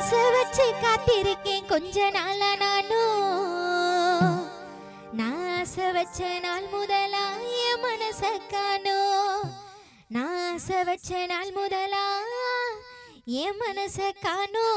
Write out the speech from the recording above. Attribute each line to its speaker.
Speaker 1: ஆசை வச்சு காத்திருக்கேன். கொஞ்ச நாள நானும். நான் ஆசை வச்ச நாள் முதலாய மனச காணோ நாச ஆசை வச்ச நாள் முதலா என் மனச காணோ